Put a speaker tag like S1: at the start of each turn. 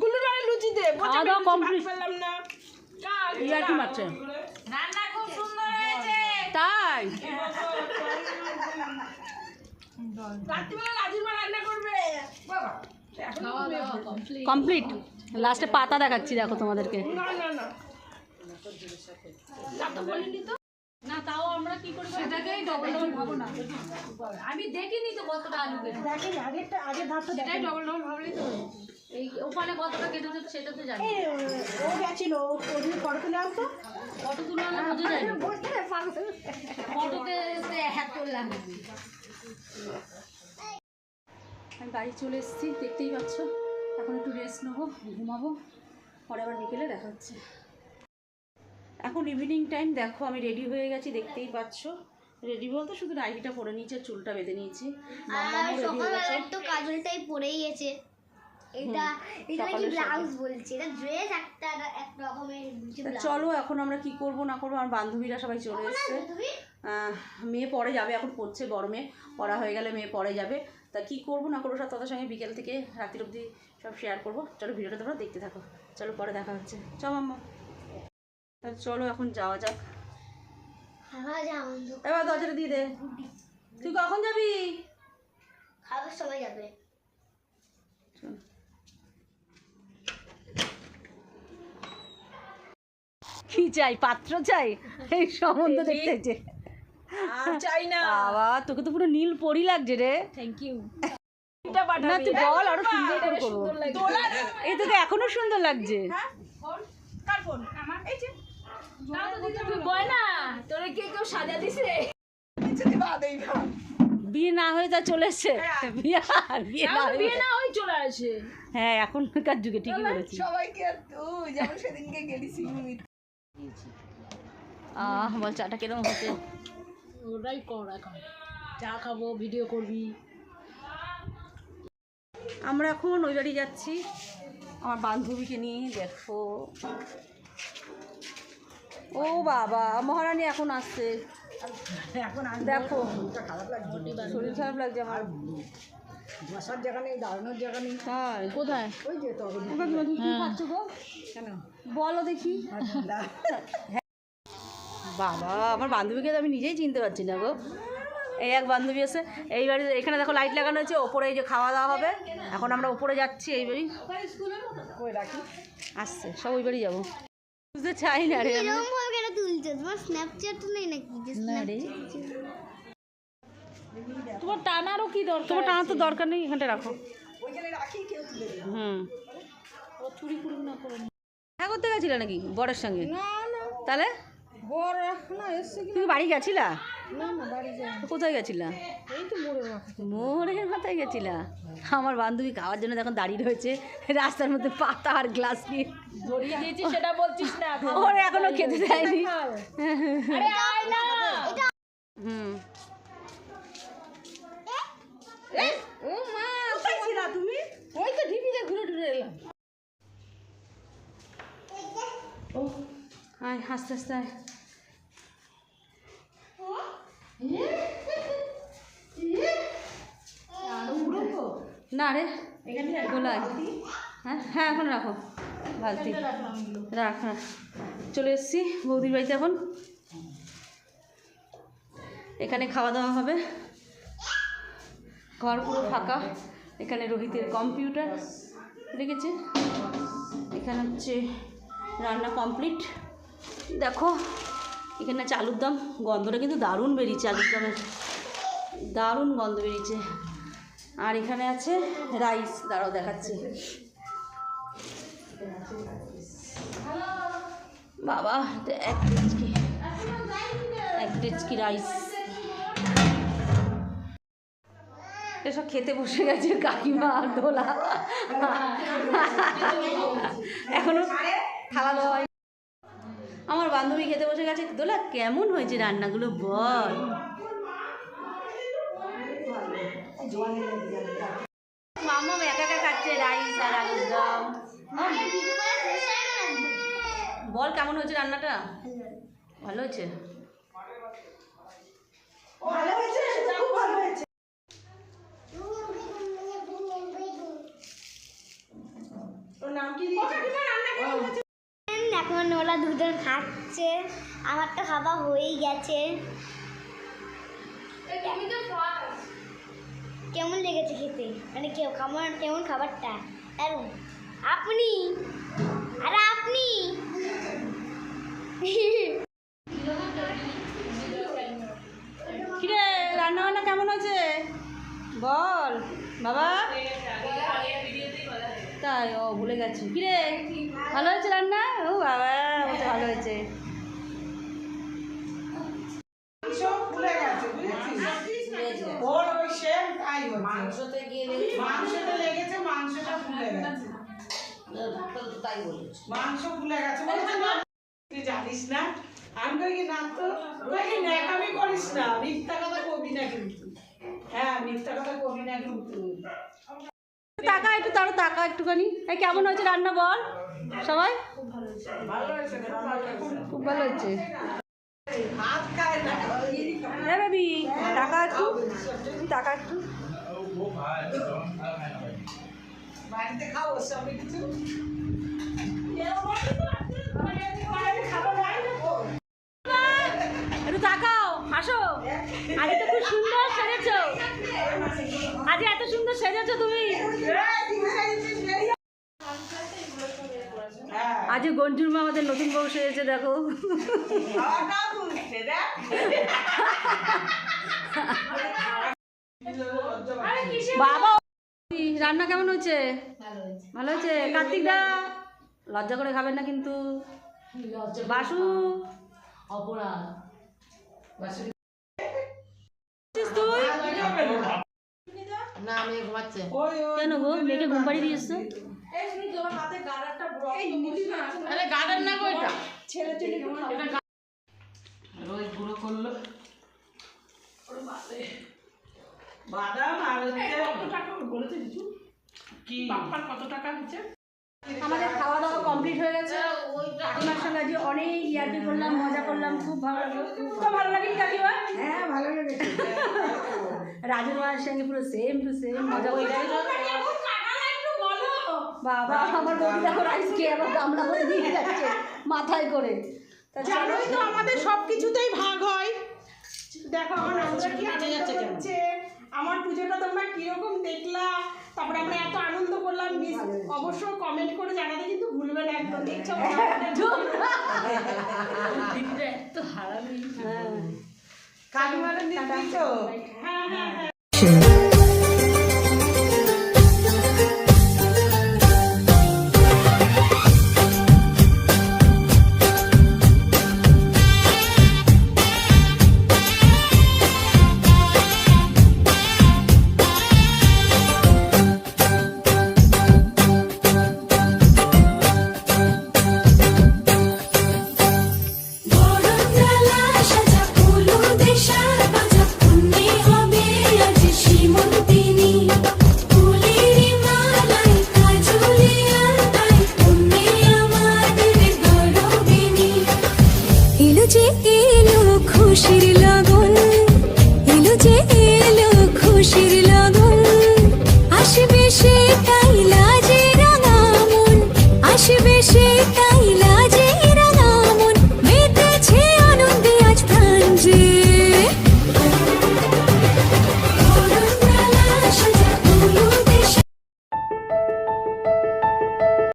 S1: গুলো লুচি দে
S2: খাওয়া দাওয়া complete।
S1: পেলাম না।
S2: ইয়ার কি মারছে? তাই?
S1: রাত্রিবেলা রাজুর মা রান্না করবে। বাবা
S2: কমপ্লিট লাস্টে পাতা দেখাচ্ছি দেখো তোমাদেরকে।
S1: না না না।
S2: না তাও আমরা কি করব? সেটাকেই ডবল ডবল ভাবো না। আমি দেখিনি তো কতটা আলু
S3: দেখেনি আগেরটা আগের ধাপটা
S2: সেটাই ডবল ডবল ভাবলেই তো। এই ওখানে কতটা কেটেছে সেটা তো জানি
S3: ও গেছিল ওদিকে ফটো তুলে আনতো।
S2: কত তুলে আনলে বোঝা যায় না।
S3: বসে
S2: হ্যাক করলাম আমি বাড়ি চলে এসেছি দেখতেই পাচ্ছ। এখন একটু রেস্ট নেব ঘুমাবো পরে আবার বিকেলে দেখা হচ্ছে। এখন ইভিনিং টাইম দেখো আমি রেডি হয়ে গেছি দেখতেই পাচ্ছ। রেডি বলতে শুধু নাইটিটা পরে নিয়েছি আর চুলটা বেঁধে নিয়েছি। ready হয়ে গেছে।
S4: তো কাজলটাই পরেই গেছে। এটা এটা নাকি ব্লাউজ বলছে এটা ড্রেস একটা এক রকমের
S2: চলো এখন আমরা কি করব না করব? আমার বান্ধবীরা সবাই চলে এসছে। মেয়ে পরে যাবে এখন পড়ছে গরমে। পড়া হয়ে গেলে মেয়ে পরে যাবে। তা কি করব না করব সব তাদের সঙ্গে বিকেল থেকে রাত্রির অবধি সব শেয়ার করব। চলো ভিডিওটা তোমরা দেখতে থাকো। চলো পরে দেখা হচ্ছে। চ মাম্মা। চলো এখন যাওয়া যাক। এবার দরজাটা দিয়ে দে। তুই কখন যাবি?
S4: খাবার সময় যাবে।
S2: চল। কি চাই? পাত্র চাই? এই সম্বন্ধ দেখতে যে।
S1: চাই না।
S2: বাবা তোকে তো পুরো নীল পরি লাগছে রে।
S1: থ্যাংক ইউ
S2: না তুই বল আরও সুন্দর করে করব। এই তোকে এখনও সুন্দর লাগছে।
S1: কার ফোন আমার? এই যে। তুই বয় না
S2: হয়ে যা চলে এসছে। বিয়ে আর বিয়ে না
S1: বিয়ে না ওই চলে আসে।
S2: হ্যাঁ এখনকার যুগে ঠিকই বলেছিস।
S1: সবাইকে আর তুই যেমন সেদিনকে গেলি
S2: আহ বল চাটা কিরম হচ্ছে
S1: ওটাই কর এখন। চা খাব ভিডিও করবি।
S2: আমরা এখন ওই বাড়ি যাচ্ছি আমার বান্ধবীকে নিয়ে দেখো। ও বাবা মহারানী এখন আসছে।
S3: এখন
S2: দেখো। শরীর খারাপ লাগছে আমার।
S3: বসার জায়গা নেই দাঁড়ানোর জায়গা নেই
S2: তাই
S1: কোথায়?
S3: ওই যে তখন
S2: কি খাচ্ছ গো?
S3: কেন?
S2: বলো দেখি। বাবা আমার বান্ধবীকে তো আমি নিজেই চিনতে পারছি না গো। এই এক বান্ধবী আছে এই বাড়ি এখানে দেখো লাইট লাগানো হয়েছে ওপরে এই যে খাওয়া দাওয়া হবে। এখন আমরা ওপরে যাচ্ছি এই বাড়ি। আসছে সব ওই বাড়ি যাব। বুঝতে চাই না রে আমি।
S4: এরকম ভাবে কেন তুলছো? তোমার স্ন্যাপচ্যাট নেই নাকি?
S2: না রে।
S1: তোমার টানারও কি দরকার
S2: তোমার টানার তো দরকার নেই এখানটা রাখো।
S3: ওইখানে রাখি কেউ তুলে দেবে
S2: হুম।
S1: চুরি করুক না করে
S2: হ্যাঁ করতে গেছিলে নাকি বরের সঙ্গে? তাহলে?
S3: বর এখন এসছে
S2: তুমি বাড়ি গেছিলা?
S3: না না বাড়ি
S2: কোথায় গেছিলা?
S3: এই তো মোড়ের
S2: মাথায় গেছিলা? আমার বান্ধবী খাওয়ার জন্য এখন দাঁড়িয়ে রয়েছে রাস্তার মধ্যে পাতা আর গ্লাস নিয়ে।
S1: ধরিয়ে দিয়েছি সেটা বলছিস না।
S2: ওর এখনও খেতে দেয়নি।
S1: আরে
S2: হুম
S3: ও মা কোথায় ছিলা তুমি ওই তো ঢিপিতে ঘুরে ঘুরে এলাম
S2: আয় আস্তে আস্তে আয়। না রে গোলায় হ্যাঁ হ্যাঁ এখন রাখো। বালতি। রাখ রাখ। চলে এসছি বৌদির বাড়িতে এখন। এখানে খাওয়া দাওয়া হবে। ঘর পুরো ফাঁকা। এখানে রোহিতের কম্পিউটার। রেখেছে এখানে হচ্ছে রান্না কমপ্লিট। দেখো, এখানে আলুর দম, গন্ধটা কিন্তু দারুণ বেরিয়েছে আলুর দমের দারুণ গন্ধ বেরিয়েছে। আর এখানে আছে রাইস, দাঁড়াও দেখাচ্ছে। বাবা এক ডেচকি এক ডেচকি রাইস? এসব খেতে বসে গেছে কাকিমা দোলা। এখনও খাওয়া দাওয়া। আমার বান্ধবী খেতে বসে গেছে দোলা কেমন হয়েছে রান্নাগুলো বল। মামা একা একা খাচ্ছে রাইস আর আলুর দম। বল কেমন হয়েছে রান্নাটা? ভালো হয়েছে?
S3: ভালো হয়েছে খুব ভালো হয়েছে নাম কি
S4: এখন ওরা দুজন খাচ্ছে। আমারটা খাওয়া হয়েই গেছে। কেমন লেগেছে খেতে? মানে কেউ কেমন কেমন খাবারটা? দারুণ। আপনি? আরে আপনি?
S2: কিরে রান্না বান্না কেমন হয়েছে? বল বাবা। তাই ও ভুলে গেছি। কিরে ভালো হয়েছে রান্না ও বাবা বলছে ভালো হয়েছে
S3: সব ফুলে গেছে বুঝেছিস ওর ওই সেম তাই হচ্ছে মাংসতে গেলে মাংসতে লেগেছে মাংসটা ফুলে গেছে
S2: তাই বলেছে।
S3: মাংস ফুলে গেছে তুই জানিস না? আমি কই না তো? ন্যাকামি করিস না মিথ্যা কথা কবি না কিন্তু। হ্যাঁ মিথ্যা কথা কবি না কিন্তু।
S2: টাকা একটু তারও একটুখানি। এই কেমন হয়েছে রান্না বল? সবাই?
S3: ভালো হয়েছে। খুব ভালো হয়েছে।
S2: ভালো হ্যাঁ বেবি টাকা একটু। টাকা একটু।
S3: বাড়িতে খাও ওর সঙ্গে কিছু।
S2: একটু তাকাও হাসো আজ তো খুব সুন্দর সেজেছো। আজ এত সুন্দর সেজেছো তুমি।
S3: হ্যাঁ
S2: আজ গঞ্জুর মা আমাদের নতুন বউ সেজেছে দেখ। বাবা রান্না কেমন হয়েছে? ভালো হয়েছে। কার্তিক দা লজ্জা করে খাবেন না কিন্তু। বাসু?
S1: অপরাধ।
S2: কেন গো? মেয়েকে ঘুম এসছো
S1: আরে গার্ডেন
S2: আমাদের খাওয়া দাওয়া কমপ্লিট হয়ে গেছে কাকিমার সঙ্গে আজকে অনেক ইয়ার্কি করলাম মজা করলাম খুব ভালো লাগল। তো ভালো লাগেনি কাকিমা?
S3: হ্যাঁ ভালো লেগেছে।
S2: রাজুর মায়ের সঙ্গে পুরো সেম টু সেম মজা বাবা আমার বৌদি দেখো আবার গামলা করে দিয়ে যাচ্ছে মাথায় করে।
S3: জানোই তো আমাদের সব কিছুতেই ভাগ হয়। দেখো আমার আমরা কি আনন্দ হচ্ছে আমার পুজোটা তোমরা কীরকম দেখলা? তারপরে আমরা এত আনন্দ করলাম মিস অবশ্যই কমেন্ট করে জানাতে কিন্তু ভুলবে না একদম। দেখছ?
S2: তো হারামি। হ্যাঁ।
S3: কাকিমারে দিচ্ছ হ্যাঁ হ্যাঁ হ্যাঁ। সেটাই লাজে রাঙা আসবে